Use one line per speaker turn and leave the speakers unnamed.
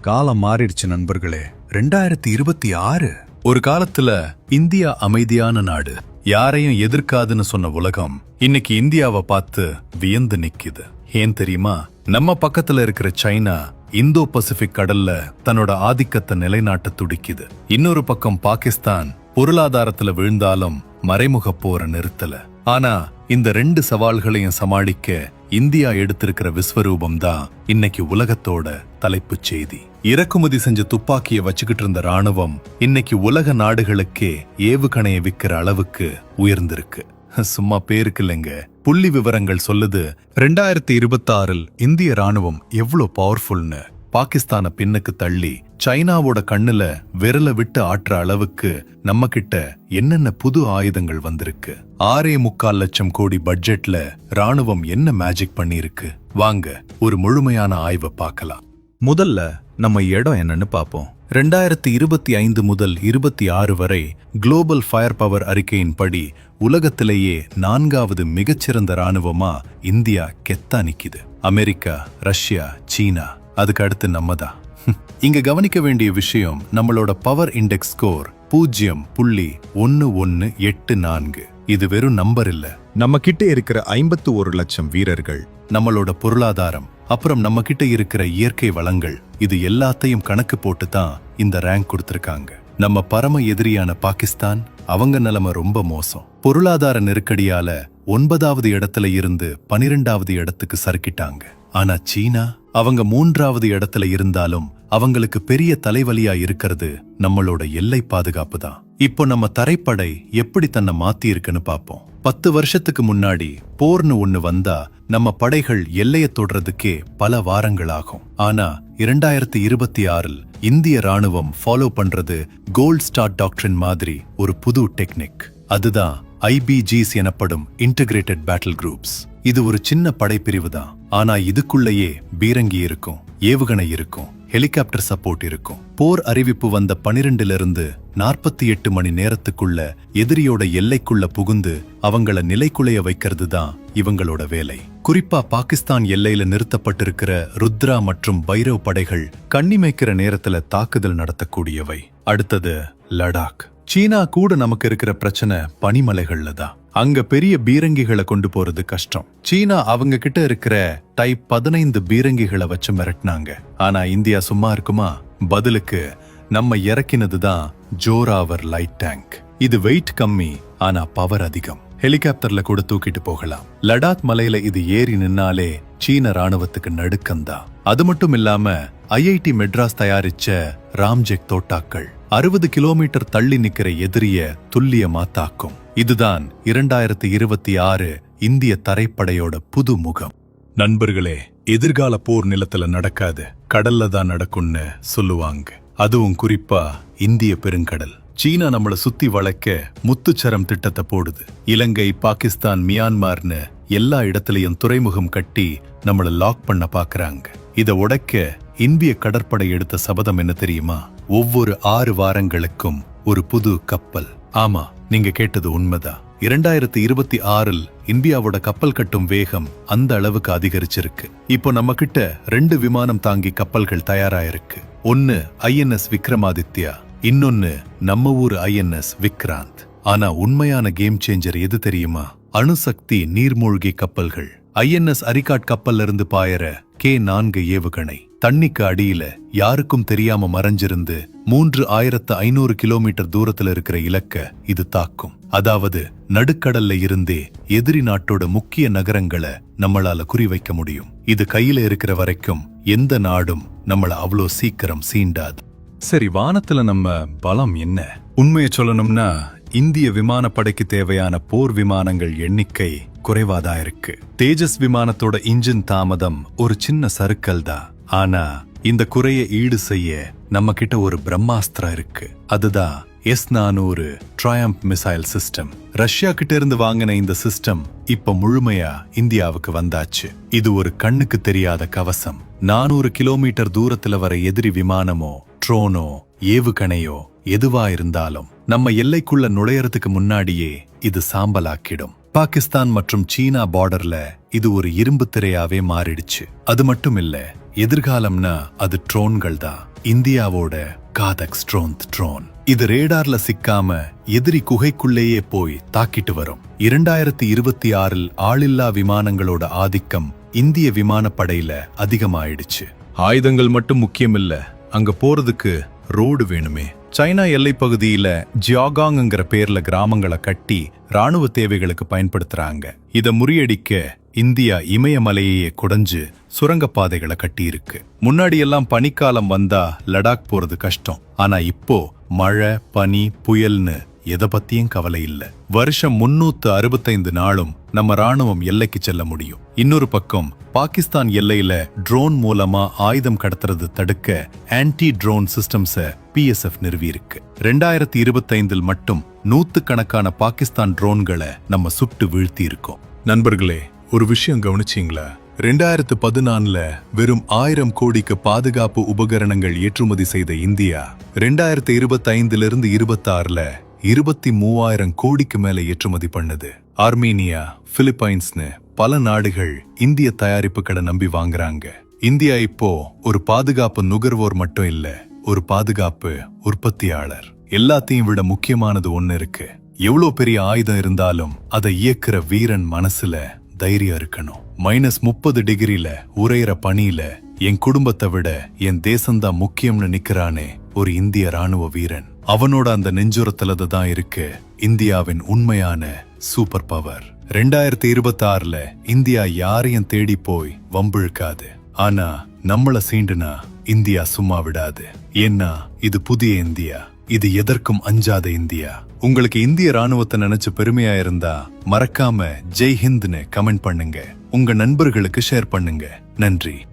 காலம் மாறிடுச்சு நண்பர்களே. ரெண்டாயிரத்தி இருபத்தி ஆறு ஒரு காலத்துல இந்தியா அமைதியான நாடு. யாரையும் எதிர்க்காதுன்னு சொன்ன உலகம் இன்னைக்கு இந்தியாவை பார்த்து வியந்து நிக்குது. ஏன் தெரியுமா? நம்ம பக்கத்துல இருக்கிற சைனா இந்தோ பசிபிக் கடல்ல தன்னோட ஆதிக்கத்தை நிலைநாட்ட துடிக்குது. இன்னொரு பக்கம் பாகிஸ்தான் பொருளாதாரத்துல விழுந்தாலும் மறைமுக போற நிறுத்தல. ஆனா இந்த ரெண்டு சவால்களையும் சமாளிக்க இந்தியா எடுத்திருக்கிற விஸ்வரூபம் தான் இன்னைக்கு உலகத்தோட தலைப்புச் செய்தி. இறக்குமதி செஞ்ச துப்பாக்கிய வச்சுக்கிட்டு இருந்த ராணுவம் இன்னைக்கு உலக நாடுகளுக்கே ஏவுகணையை விக்கிற அளவுக்கு உயர்ந்திருக்கு. சும்மா பேருக்கு இல்லைங்க. புள்ளி விவரங்கள் சொல்லுது ரெண்டாயிரத்தி இருபத்தி ஆறில் இந்திய ராணுவம் எவ்வளோ பவர்ஃபுல்னு பாகிஸ்தான பின்னுக்கு தள்ளி சைனாவோட கண்ணுல விரல விட்டு ஆற்ற அளவுக்கு நம்ம கிட்ட என்னென்ன புது ஆயுதங்கள் வந்திருக்கு? ஆறே முக்கால் லட்சம் கோடி பட்ஜெட்ல ராணுவம் என்ன மேஜிக் பண்ணிருக்கு வாங்க ஒரு முழுமையான ஆய்வை பார்க்கலாம். முதல்ல நம்ம இடம் என்னன்னு பார்ப்போம். ரெண்டாயிரத்தி இருபத்தி ஐந்து முதல் இருபத்தி ஆறு வரை குளோபல் ஃபயர் பவர் அறிக்கையின்படி உலகத்திலேயே நான்காவது மிகச்சிறந்த ராணுவமா இந்தியா கெத்தா நிக்குது. America Russia China. அதுக்கு அடுத்து நம்ம தான் இங்க கவனிக்க வேண்டிய விஷயம் நம்மளோட பவர் இண்டெக்ஸ் ஸ்கோர் பூஜ்ஜியம் புள்ளி ஒன்னு ஒன்னு எட்டு நான்கு. இது வெறும் நம்பர் இல்ல.
நம்ம கிட்ட இருக்கிற ஐம்பத்து ஒரு லட்சம் வீரர்கள்
நம்மளோட பொருளாதாரம் அப்புறம் நம்ம கிட்ட இருக்கிற இயற்கை வளங்கள் இது எல்லாத்தையும் கணக்கு போட்டு தான் இந்த ரேங்க் கொடுத்திருக்காங்க. நம்ம பரம எதிரியான பாகிஸ்தான் அவங்க நிலைமை ரொம்ப மோசம். பொருளாதார நெருக்கடியால ஒன்பதாவது இடத்துல இருந்து பனிரெண்டாவது இடத்துக்கு சறுக்கிட்டாங்க. ஆனா சீனா அவங்க மூன்றாவது இடத்துல இருந்தாலும் அவங்களுக்கு பெரிய தலைவலியா இருக்கிறது நம்மளோட எல்லை பாதுகாப்பு தான். இப்போ நம்ம தரைப்படை எப்படி தன்னை மாத்தி இருக்குன்னு பாப்போம் பத்து வருஷத்துக்கு முன்னாடி போர்னு ஒண்ணு வந்தா நம்ம படைகள் எல்லைய தொடுறதுக்கே பல வாரங்கள் ஆகும் ஆனா இரண்டாயிரத்தி இருபத்தி ஆறில் இந்திய ராணுவம் ஃபாலோ பண்றது கோல்ட் ஸ்டார் டாக்டரின் மாதிரி ஒரு புது டெக்னிக் அதுதான் ஐபிஜிஸ் எனப்படும் இன்டகிரேட்டட் பேட்டில் குரூப்ஸ் இது ஒரு சின்ன படைப்பிரிவு தான். ஆனா இதுக்குள்ளேயே பீரங்கி இருக்கும் ஏவுகணை இருக்கும் ஹெலிகாப்டர் சப்போர்ட் இருக்கும். போர் அறிவிப்பு வந்த பனிரெண்டுல இருந்து நாற்பத்தி எட்டு மணி நேரத்துக்குள்ள எதிரியோட எல்லைக்குள்ள புகுந்து அவங்கள நிலைக்குலைய வைக்கிறது தான் இவங்களோட வேலை. குறிப்பா பாகிஸ்தான் எல்லையில நிறுத்தப்பட்டிருக்கிற ருத்ரா மற்றும் பைரவ் படைகள் கண்ணிமைக்கிற நேரத்துல தாக்குதல் நடத்தக்கூடியவை. அடுத்தது லடாக். சீனா கூட நமக்கு இருக்கிற பிரச்சனை பனிமலைகள்ல தான் அங்க பெரிய பீரங்கிகளை கொண்டு போறது கஷ்டம். சீனா அவங்க கிட்ட இருக்கிற டைப் பதினைந்து பீரங்கிகளை வச்சு மிரட்டினாங்க. ஆனா இந்தியா சும்மா இருக்குமா? பதிலுக்கு நம்ம இறக்கினது தான் ஜோராவர் லைட் டேங்க். இது வெயிட் கம்மி ஆனா பவர் அதிகம். ஹெலிகாப்டர்ல கூட தூக்கிட்டு போகலாம். லடாக் மலையில இது ஏறி நின்னாலே சீன ராணுவத்துக்கு நடுக்கம்தான் அது மட்டும் இல்லாம ஐஐடி மெட்ராஸ் தயாரிச்ச ராம்ஜெக் தோட்டாக்கள் அறுபது கிலோமீட்டர் தள்ளி நிக்கிற எதிரிய துல்லியமா தாக்கும். இதுதான் இரண்டாயிரத்தி இருபத்தி ஆறு இந்திய தரைப்படையோட புது முகம். நண்பர்களே எதிர்கால போர் நிலத்துல நடக்காது கடல்ல தான் நடக்கும்னு சொல்லுவாங்க. அதுவும் குறிப்பா இந்திய பெருங்கடல். சீனா நம்மள சுத்தி வளைக்க முத்துச்சரம் திட்டத்தை போடுது. இலங்கை பாகிஸ்தான் மியான்மார்னு எல்லா இடத்துலயும் துறைமுகம் கட்டி நம்மள லாக் பண்ண பாக்குறாங்க. இத உடைக்க இந்திய கடற்படை எடுத்த சபதம் என்ன தெரியுமா? ஒவ்வொரு ஆறு வாரங்களுக்கும் ஒரு புது கப்பல். ஆமா நீங்க கேட்டது உண்மைதான். இரண்டாயிரத்தி இருபத்தி ஆறில் இந்தியாவோட கப்பல் கட்டும் வேகம் அந்த அளவுக்கு அதிகரிச்சிருக்கு. இப்போ நம்ம கிட்ட ரெண்டு விமானம் தாங்கி கப்பல்கள் தயாராயிருக்கு. ஒன்னு ஐஎன்எஸ் விக்ரமாதித்யா இன்னொன்னு நம்ம ஊர் ஐஎன்எஸ் விக்ராந்த். ஆனா உண்மையான கேம் சேஞ்சர் எது தெரியுமா? அணுசக்தி நீர்மூழ்கி கப்பல்கள். ஐஎன்எஸ் அரிகாட் கப்பல்ல இருந்து பாயற கே நான்கு ஏவுகணை. தண்ணிக்கு அடியில யாருக்கும் தெரியாம மறைஞ்சிருந்து மூன்று ஆயிரத்து ஐநூறு கிலோமீட்டர் தூரத்துல இருக்கிற இலக்க இது தாக்கும். அதாவது நடுக்கடல்ல இருந்தே எதிரி நாட்டோட முக்கிய நகரங்களை நம்மளால குறிவைக்க முடியும். இது கையில இருக்கிற வரைக்கும் எந்த நாடும் நம்மள அவ்வளோ சீக்கிரம் சீண்டாது. சரி வானத்துல நம்ம பலம் என்ன? உண்மையை சொல்லணும்னா இந்திய விமானப்படைக்கு தேவையான போர் விமானங்கள் எண்ணிக்கை குறைவாதா இருக்கு. தேஜஸ் விமானத்தோட இன்ஜின் தாமதம் ஒரு சின்ன சறுக்கல் தான் ஆனா இந்த குறைய ஈடு செய்ய நம்ம கிட்ட ஒரு பிரம்மாஸ்திரம் இருக்கு. அதுதான் எஸ் நானூறு ட்ரயம்ப் மிசைல் சிஸ்டம் ரஷ்யா கிட்ட இருந்து வாங்கின இந்த சிஸ்டம் இப்ப முழுமையா இந்தியாவுக்கு வந்தாச்சு. இது ஒரு கண்ணுக்கு தெரியாத கவசம். நானூறு கிலோமீட்டர் தூரத்துல வர எதிரி விமானமோ ட்ரோனோ ஏவுகணையோ எதுவா இருந்தாலும் நம்ம எல்லைக்குள்ள நுழையறதுக்கு முன்னாடியே இது சாம்பலாக்கிடும். பாகிஸ்தான் மற்றும் சீனா பார்டர்ல இது ஒரு இரும்பு திரையாவே மாறிடுச்சு. அது மட்டும் இல்ல எதிர்காலம்னா அது ட்ரோன்கள் தான் இந்தியாவோட காதக் ஸ்ட்ரோந்த் ட்ரோன். இது ரேடார்ல சிக்காம எதிரி குகைக்குள்ளேயே போய் தாக்கிட்டு வரும். இரண்டாயிரத்தி இருபத்தி ஆறில் ஆளில்லா விமானங்களோட ஆதிக்கம் இந்திய விமானப்படையில அதிகமாயிடுச்சு.
ஆயுதங்கள் மட்டும் முக்கியமில்ல அங்க போறதுக்கு ரோடு வேணுமே.
சைனா எல்லை பகுதியில ஜியாகாங்கிற பேர்ல கிராமங்களை கட்டி ராணுவ தேவைகளுக்கு பயன்படுத்துறாங்க. இத முறியடிக்க இந்தியா இமயமலையையே குடைஞ்சு சுரங்கப்பாதைகளை கட்டியிருக்கு. முன்னாடியெல்லாம் பனிக்காலம் வந்தா லடாக் போறது கஷ்டம். ஆனா இப்போ மழை பனி புயல்னு எதை பத்தியும் கவலை இல்ல. வருஷம் முன்னூத்து அறுபத்தைந்து நாளும் நம்ம ராணுவம் எல்லைக்கு செல்ல முடியும். இன்னொரு பக்கம் பாகிஸ்தான் எல்லையில ட்ரோன் மூலமா ஆயுதம் கடத்துறது தடுக்க ஆன்டி ட்ரோன் சிஸ்டம்ஸ பிஎஸ்எஃப் நிறுவியிருக்கு. ரெண்டாயிரத்தி இருபத்தைந்தில் மட்டும் நூத்துக்கணக்கான பாகிஸ்தான் ட்ரோன்களை நம்ம சுட்டு வீழ்த்தி இருக்கோம்
நண்பர்களே ஒரு விஷயம் கவனிச்சீங்களா? ரெண்டாயிரத்து பதினான்ல வெறும் ஆயிரம் கோடிக்கு பாதுகாப்பு உபகரணங்கள் ஏற்றுமதி செய்த இந்தியா ரெண்டாயிரத்து இருபத்தைந்திலிருந்து இருபத்தாறுல இருபத்தி மூவாயிரம் கோடிக்கு மேல ஏற்றுமதி பண்ணுது. ஆர்மீனியா பிலிப்பைன்ஸ்னு பல நாடுகள் இந்திய தயாரிப்புகளை நம்பி வாங்குறாங்க. இந்தியா இப்போ ஒரு பாதுகாப்பு நுகர்வோர் மட்டும் இல்ல ஒரு பாதுகாப்பு உற்பத்தியாளர். எல்லாத்தையும் விட முக்கியமானது ஒன்னு இருக்கு. எவ்வளவு பெரிய ஆயுதம் இருந்தாலும் அதை இயக்குற வீரன் மனசுல தைரியம் இருக்கணும். மைனஸ் முப்பது டிகிரில உரையிற பணியில என் குடும்பத்தை விட என் தேசம்தான் முக்கியம்னு நிக்கிறானே ஒரு இந்திய ராணுவ வீரன். அவனோட அந்த நெஞ்சுரத்துல தான் இருக்கு இந்தியாவின் உண்மையான சூப்பர் பவர் ரெண்டாயிரத்தி இருபத்தி ஆறுல இந்தியா யாரையும் தேடி போய் வம்பிழுக்காது ஆனா நம்மள சீண்டுனா இந்தியா சும்மா விடாது. ஏன்னா இது புதிய இந்தியா. இது எதற்கும் அஞ்சாத இந்தியா. உங்களுக்கு இந்திய ராணுவத்தை நினைச்சு பெருமையா இருந்தா மறக்காம ஜெய் ஹிந்த்னு கமெண்ட் பண்ணுங்க. உங்க நண்பர்களுக்கு ஷேர் பண்ணுங்க. நன்றி.